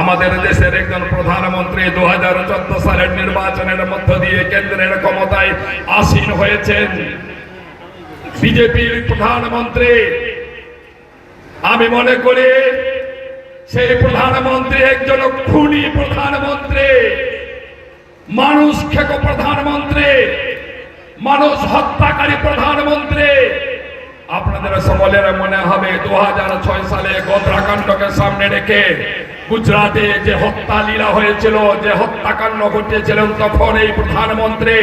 আমাদের দেশের একজন প্রধানমন্ত্রী দু হাজার চোদ্দ সালের নির্বাচনের মধ্য দিয়ে কেন্দ্রের ক্ষমতায় আসীন হয়েছেন। বিজেপির প্রধানমন্ত্রী। আমি মনে করি সেই প্রধানমন্ত্রী একজন খুনি প্রধানমন্ত্রী। মানুষ খেক প্রধানমন্ত্রী। মানুষ হত্যাকারী প্রধানমন্ত্রী। আপনাদের সকলের মনে হবে দু হাজার ছয় সালে গোদ্রাকাণ্ডকে সামনে রেখে গুজরাটে যে হত্যা লীলা হয়েছিল, যে হত্যাকাণ্ড ঘটিয়েছিলেন তখন এই প্রধানমন্ত্রী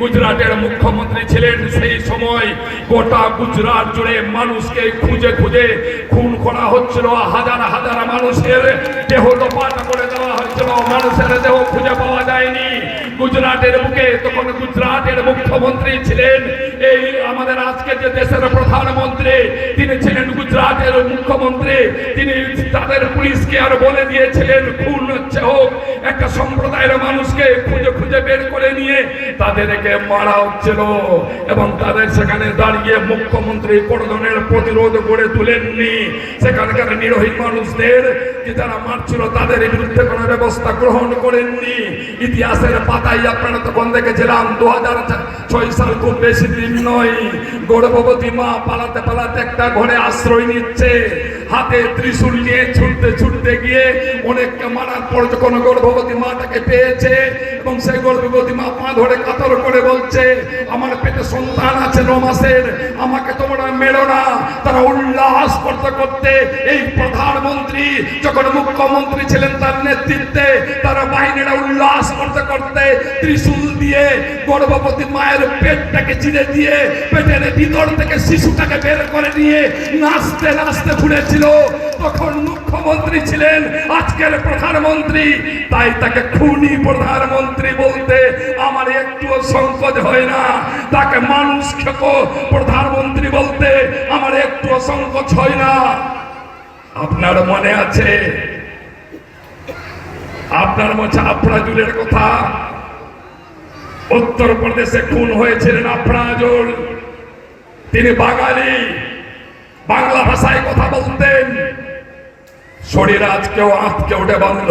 গুজরাটের মুখ্যমন্ত্রী ছিলেন। সেই সময় গোটা গুজরাট জুড়ে মানুষকে খুঁজে খুঁজে খুন করা হচ্ছিল। হাজার হাজার মানুষের দেহ লোপাট করে দেওয়া হয়েছিল। মানুষের দেহ খুঁজে পাওয়া যায়নি। গুজরাটের বুকে তখন গুজরাটের মুখ্যমন্ত্রী ছিলেন। এই আমাদের আজকে যে দেশের প্রধানমন্ত্রী, তিনি গুজরাটের মুখ্যমন্ত্রী, তিনি তাদের পুলিশকে আর বলে দিয়েছিলেন, খুন হচ্ছে হোক। একটা সম্প্রদায়ের মানুষকে খুঁজে খুঁজে বের করে নিয়ে তাদেরকে মারা হচ্ছিল। এবং তাদের সেখানে দাঁড়িয়ে মুখ্যমন্ত্রী কোনো ধরনের প্রতিরোধ গড়ে তুলেননি। সেখানকার নিরোহী মানুষদের যে যারা মারছিল, তাদের বিরুদ্ধে কোনো ব্যবস্থা গ্রহণ করেননি। ইতিহাসের পাতায় আপনারা তখন দেখেছিলাম দু হাজার ছয় সাল খুব বেশি দিন নয়। গর্ভবতী মা পালাতে পালাতে একটা ঘরে আশ্রয় নিচ্ছে হচ্ছে হাতে ত্রিশূল নিয়ে ছুটতে ছুটতে গিয়ে অনেককে মারার পর যখন গর্ভবতী মাটাকে পেয়েছে এবং সেই গর্ভবতী মা পা ধরে কাতর করে বলছে, আমার পেটে সন্তান আছে ন মাসের, আমাকে তোমরা মেরো না। তারা উল্লাস করতে করতে এই প্রধানমন্ত্রী যখন মুখ্যমন্ত্রী ছিলেন তার নেতৃত্বে, তারা বাহিনীরা উল্লাস করতে করতে ত্রিশূল দিয়ে গর্ভবতী মায়ের পেটটাকে চিরে দিয়ে পেটের ভিতর থেকে শিশুটাকে বের করে নিয়ে নাচতে নাচতে ঘুরেছিল তখন মুখ্যমন্ত্রী ছিলেন, আজকের প্রধানমন্ত্রী। তাই তাকে খুনি প্রধানমন্ত্রী বলতে আমার একটুও সংকোচ হয় না। তাকে মানুষ প্রধানমন্ত্রী বলতে আমার একটুও সংকোচ হয় না। আপনার মনে আছে? আপনার মধ্যে আফরাজুলের কথা? উত্তরপ্রদেশে খুন হয়েছিলেন আফরাজুল। তিনি বাঙালি। বাংলা ভাষায় কথা বলতেন। শরীর আজকেও আজকে উঠে বন্ধ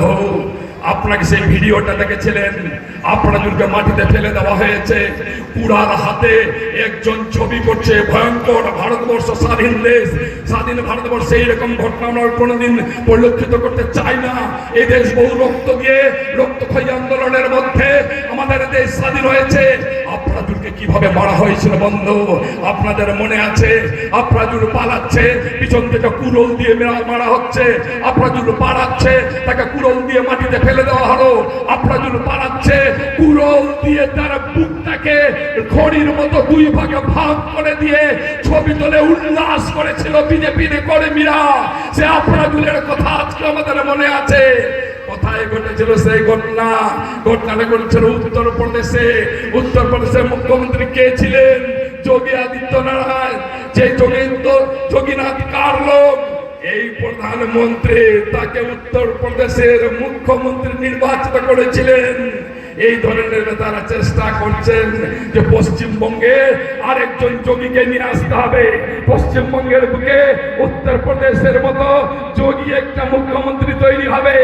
আপনাকে সেই ভিডিওটা দেখেছিলেন? আপনাদেরকে মাটিতে ফেলে দেওয়া হয়েছে। কুড়াল হাতে একজন ছবি করছে, ভয়ঙ্কর ভারতবর্ষ, স্বাধীন দেশ। স্বাধীন ভারতবর্ষে এইরকম ঘটনা আমরা কোনোদিন পরিলক্ষিত করতে চাই না। এই দেশ বহু রক্ত দিয়ে রক্তক্ষয়ী আন্দোলনের মধ্যে আমাদের দেশ স্বাধীন হয়েছে। আপনাদেরকে কীভাবে মারা হয়েছিল বন্ধু? আপনাদের মনে আছে? আপনাজুর পালাচ্ছে, পিছন থেকে কুরল দিয়ে মেরা- হচ্ছে। আপনাজুর পালাচ্ছে, তাকে কুরল দিয়ে মাটিতে ফেলে দেওয়া হলো। আপনাজুর পালাচ্ছে কুরল দিয়ে তার বুকটাকে খড়ির মতো দুই ভাগে ভাগ করে দিয়ে ছবি তোলে উল্লাস করেছিল বিজেপির কর্মীরা। সে আপনাজুলের কথা আজকে আমাদের মনে আছে। কোথায় ঘটেছিল সেই ঘটনা? ঘটনাটা ঘটেছিল উত্তর প্রদেশে। উত্তর প্রদেশের মুখ্যমন্ত্রী কে ছিলেন? যোগী আদিত্যনারায়ণ। যে যোগীন্দ্র, যোগীনাথ কার লোক এই প্রধানমন্ত্রী তাকে উত্তর প্রদেশের মুখ্যমন্ত্রী নির্বাচিত করেছিলেন। এই ধরনের তারা চেষ্টা করছেন যে পশ্চিমবঙ্গে আরেকজন যোগীকে নিয়ে আসতে হবে। পশ্চিমবঙ্গের বুকে উত্তরপ্রদেশের মতো যোগী একটা মুখ্যমন্ত্রী তৈরি হবে,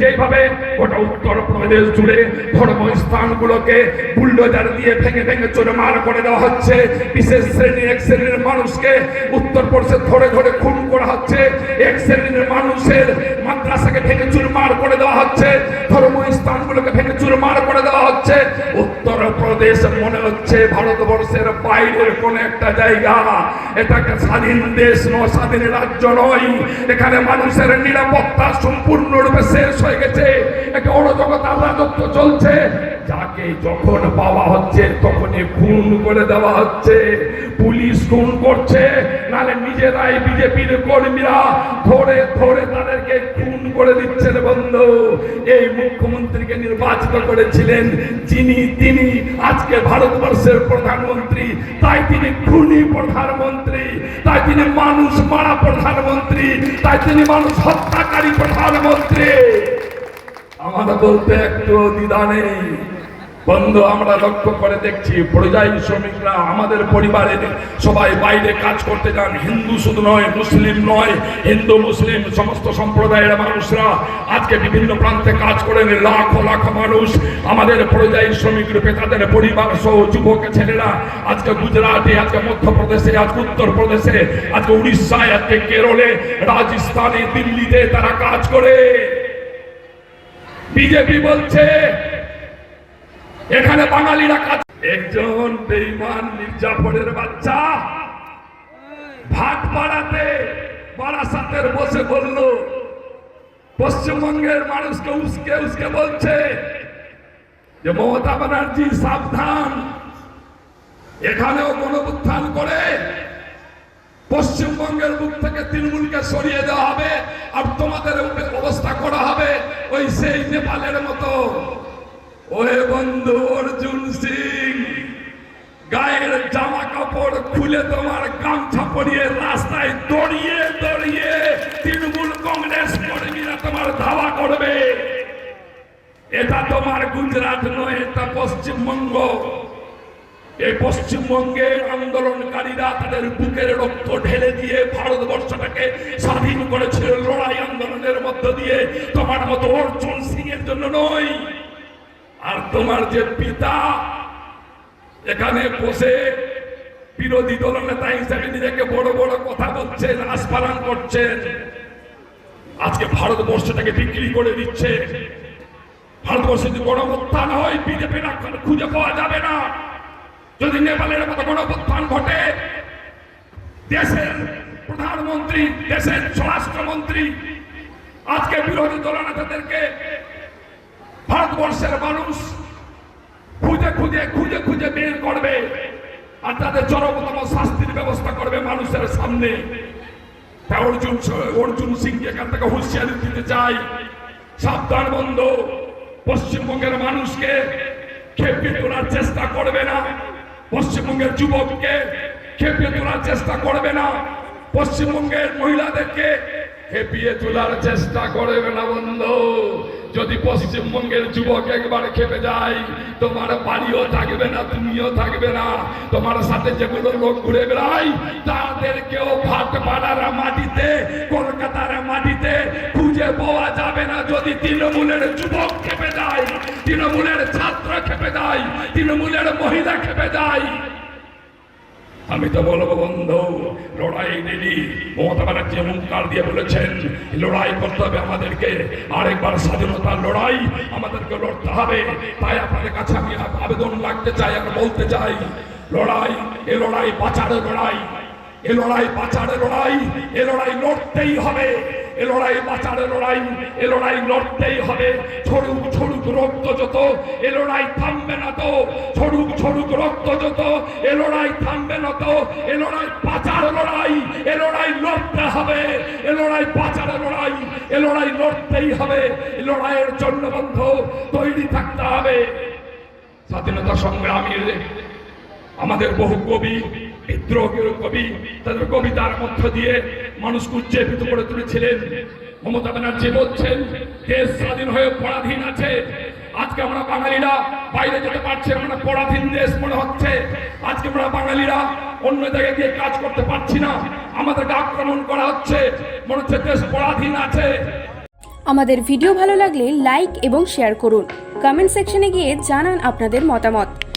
যেভাবে গোটা উত্তরপ্রদেশ জুড়ে ধর্মস্থানগুলোকে বুলডোজার দিয়ে ভেঙে ভেঙে চোরমার করে দেওয়া হচ্ছে। বিশেষ শ্রেণি, এক শ্রেণির মানুষকে উত্তরপ্রদেশে ধরে ধরে খুন করা হচ্ছে। এক শ্রেণির মানুষের মাদ্রাসাকে ভেঙে চুরমার করে দেওয়া হচ্ছে। ধর্মস্থানগুলোকে ভেঙে চুরমার করে দেওয়া হচ্ছে। উত্তরপ্রদেশ মনে হচ্ছে ভারতবর্ষের বাইরের কোন একটা জায়গা। এটাকে স্বাধীন দেশ নয়, স্বাধীন রাজ্য নয়। এখানে মানুষের নিরাপত্তা সম্পূর্ণরূপে শেষ হয়ে গেছে। একটা অরাজকতা, রাজত্ব চলছে। যাকে যখন পাওয়া হচ্ছে তখনই খুন করে দেওয়া হচ্ছে। পুলিশ খুন করছে, নালে নিজেরাই বিজেপির কর্মীরা ধরে ধরে তাদেরকে খুন করে দিচ্ছে। বন্ধু, এই মুখ্যমন্ত্রীকে নির্বাচিত করেছিলেন। যিনি, তিনি আজকে ভারতবর্ষের প্রধানমন্ত্রী। তাই তিনি খুনি প্রধানমন্ত্রী। তাই তিনি মানুষ মারা প্রধানমন্ত্রী। তাই তিনি মানুষ হত্যাকারী প্রধানমন্ত্রী। আমার বলতে একটু দ্বিধা নেই। বন্ধু, আমরা লক্ষ্য করে দেখছি পরিযায়ী শ্রমিকরা আমাদের পরিবারের সবাই বাইরে কাজ করতে যান। হিন্দু শুধু নয়, মুসলিম নয়। হিন্দু, মুসলিম, সমস্ত সম্প্রদায়ের মানুষরা আজকে বিভিন্ন প্রান্তে কাজ করেন। লাখো লাখো মানুষ আমাদের পরিযায়ী শ্রমিক রূপে তাদের পরিবার সহ যুবক ছেলেরা আজকে গুজরাটে, আজকে মধ্যপ্রদেশে, আজকে উত্তরপ্রদেশে, আজকে উড়িষ্যায়, আজকে কেরলে, রাজস্থানে, দিল্লিতে তারা কাজ করে। বিজেপি বলছে এখানে বাঙালিরা কাজ একজন বেইমান মির্জাফরের বাচ্চা ভাট পাড়াতে বারাসাতের বসে বলল, পশ্চিমবঙ্গের মানুষকে উস্কে উস্কে বলছে যে মমতা ব্যানার্জি সাবধান। এখানেও গণউত্থান করে পশ্চিমবঙ্গের বুক থেকে তৃণমূলকে সরিয়ে দেওয়া হবে আর তোমাদের অবস্থা করা হবে ওই সেই নেপালের মতো। ওহে বন্ধু অর্জুন সিং, গায়ের জামা কাপড় খুলে তোমার গামছা পরিয়ে রাস্তায় দড়িয়ে দড়িয়ে তৃণমূল কংগ্রেস কর্মীরা তোমার ধাওয়া করবে। এটা তোমার গুজরাট নয়, এটা পশ্চিমবঙ্গ। এই পশ্চিমবঙ্গের আন্দোলনকারীরা তাদের বুকের রক্ত ঢেলে দিয়ে ভারতবর্ষটাকে স্বাধীন করেছিল লড়াই আন্দোলনের মধ্য দিয়ে। তোমার মতো অর্জুন সিং এর জন্য নয় আর তোমার যে পিতা, এখানে বসে বিরোধী দলনেতা হিসেবে নিজেকে বড় বড় কথা বলছেন আস্পারান করছেন আজকে ভারতবর্ষটাকে বিক্রি করে দিচ্ছে। ভারতবর্ষে যদি গণপ্রত্থান হয়, বিজেপির খুঁজে পাওয়া যাবে না। যদি নেপালের মতো গণপ্রত্থান ঘটে, দেশের প্রধানমন্ত্রী, দেশের স্বরাষ্ট্রমন্ত্রী, আজকে বিরোধী দলনেতাদেরকে ভারতবর্ষের মানুষ খুঁজে খুঁজে খুঁজে খুঁজে বের করবে আর তাদের চরমতম শাস্তির ব্যবস্থা করবে মানুষের সামনে। অর্জুন অর্জুন সিং এখান থেকে হুঁশিয়ারি দিতে চাই সাবধান বন্ধ, পশ্চিমবঙ্গের মানুষকে খেপিয়ে তোলার চেষ্টা করবে না। পশ্চিমবঙ্গের যুবককে খেপিয়ে তোলার চেষ্টা করবে না। পশ্চিমবঙ্গের মহিলাদেরকে খেপিয়ে তোলার চেষ্টা করবে না বন্ধু। যদি পশ্চিমবঙ্গের যুবক একবার খেপে যায়, তোমার বাড়িও থাকবে না, তুমিও থাকবে না। তোমার সাথে যেগুলো লোক ঘুরে বেড়ায়, তাদেরকেও ভাট পাড়ার মাটিতে, কলকাতার মাটিতে খুঁজে পাওয়া যাবে না। যদি তৃণমূলের যুবক খেপে যায়, তৃণমূলের ছাত্র খেপে যায়, তৃণমূলের মহিলা খেপে যায় আমি তো বলব বন্ধু লড়াই দিদি মমতা ব্যানার্জি হুঙ্কার দিয়ে বলেছেন, লড়াই করতে হবে আমাদেরকে। আরেকবার স্বাধীনতার লড়াই আমাদেরকে লড়তে হবে। তাই আপনাদের কাছে আমি আবেদন লাগতে চাই, আর বলতে চাই, লড়াই, এ লড়াই বাঁচারে লড়াই। এ লড়াই বাঁচারে লড়াই, এ লড়াই লড়তেই হবে। এ লড়াই বাঁচার লড়াই, এ লড়াই লড়তেই হবে। ছড়ুক ছড়ুক রক্ত যত, এ লড়াই থামবে না তো। ছড়ুক ছড়ুক রক্ত যত, এ লড়াই থামবে না তো। এ লড়াই বাঁচার লড়াই, এ লড়াই লড়তে হবে। এ লড়াই বাঁচার লড়াই, এ লড়াই লড়তেই হবে। এ লড়াইয়ের জন্য বন্ধ, তৈরি থাকতে হবে। স্বাধীনতা সংগ্রামীর আমাদের বহু কবি বিদ্রোহের কবি, তাদের কবিতার মধ্য দিয়ে মানুষকে উজ্জীবিত করে তুলেছিলেন। মমতা ব্যানার্জি বলছেন, দেশ স্বাধীন হয়ে পরাধীন আছে। আজকে আমরা বাঙালিরা বাইরে যেতে পারছি আমরা পরাধীন দেশ মনে হচ্ছে। আজকে আমরা বাঙালিরা অন্য জায়গায় গিয়ে কাজ করতে পারছি না। আমাদেরকে আক্রমণ করা হচ্ছে, মনে হচ্ছে দেশ পরাধীন আছে। আমাদের ভিডিও ভালো লাগলে লাইক এবং শেয়ার করুন। কমেন্ট সেকশনে গিয়ে জানান আপনাদের মতামত।